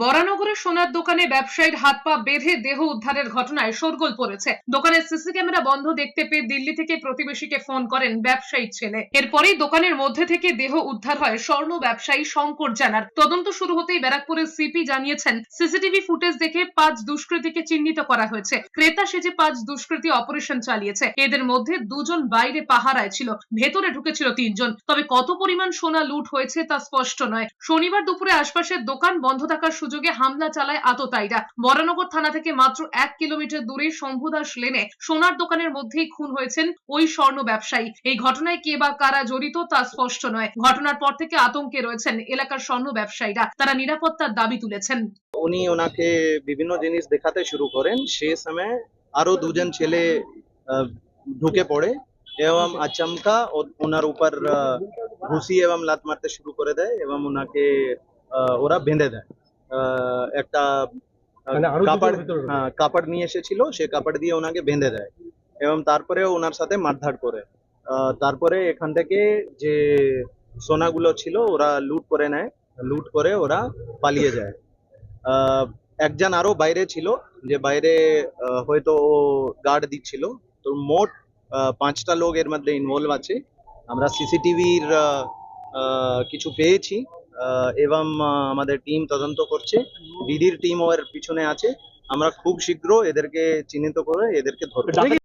বরানগরের সোনার দোকানে ব্যবসায়ীর হাত পা বেঁধে দেহ উদ্ধারের ঘটনায় শোরগোল পড়েছে। দোকানের সিসি ক্যামেরা বন্ধ দেখতে পেয়ে দিল্লি থেকে প্রতিবেশীকে ফোন করেন ব্যবসায়ীর ছেলে। এরপরেই দোকানের মধ্যে থেকে দেহ উদ্ধার হয় স্বর্ণ ব্যবসায়ী শঙ্কর জানার। তদন্ত শুরু হতেই ব্যারাকপুরের সিপি জানিয়েছেন, সিসিটিভি ফুটেজ দেখে পাঁচ দুষ্কৃতীকে চিহ্নিত করা হয়েছে। ক্রেতা সেজে পাঁচ দুষ্কৃতী অপারেশন চালিয়েছে। এদের মধ্যে দুজন বাইরে পাহারায় ছিল, ভেতরে ঢুকেছিল তিনজন। তবে কত পরিমাণ সোনা লুট হয়েছে তা স্পষ্ট নয়। শনিবার দুপুরে আশপাশের দোকান বন্ধ থাকার সুযোগে হামলা চালায় আততায়ীরা। বরানগর থানা থেকে মাত্র এক কিলোমিটার দূরে শম্ভুদাস লেনে সোনার দোকানের মধ্যেই খুন হয়েছেন ওই স্বর্ণ ব্যবসায়ী। এই ঘটনায় কে বা কারা জড়িত তা স্পষ্ট নয়। ঘটনার পর থেকে আতঙ্কে রয়েছেন এলাকার স্বর্ণ ব্যবসায়ীরা। তারা নিরাপত্তার দাবি তুলেছেন। উনি ওনাকে বিভিন্ন জিনিস দেখাতে শুরু করেন। সে সময় আরও দুজন ছেলে ঢুকে পড়ে এবং আচমকা ওনার উপর ঘুষি এবং লাত মারতে শুরু করে দেয় এবং ওনাকে ওরা বেঁধে দেয়। একটা মানে কাপড় হ্যাঁ, কাপড় নিয়ে এসেছিল সে কাপড় দিয়ে ওনাকে বেঁধে দেয় এবং তারপরে ওনার সাথে মারধার করে। তারপরে এখান থেকে যে সোনাগুলো ছিল ওরা লুট করে নেয় লুট করে ওরা পালিয়ে যায়। আহ, একজন আরও বাইরে ছিল যে বাইরে হয়তো ও গার্ড দিচ্ছিল। তো মোট আহ, পাঁচটা লোক এর মধ্যে ইনভলভ আছে। আমরা সিসিটিভির কিছু পেয়েছি। এবং আমাদের টিম তদন্ত করছে। দিদির টিম ওর পিছনে আছে। আমরা খুব শীঘ্র এদেরকে চিহ্নিত করে এদেরকে ধরবো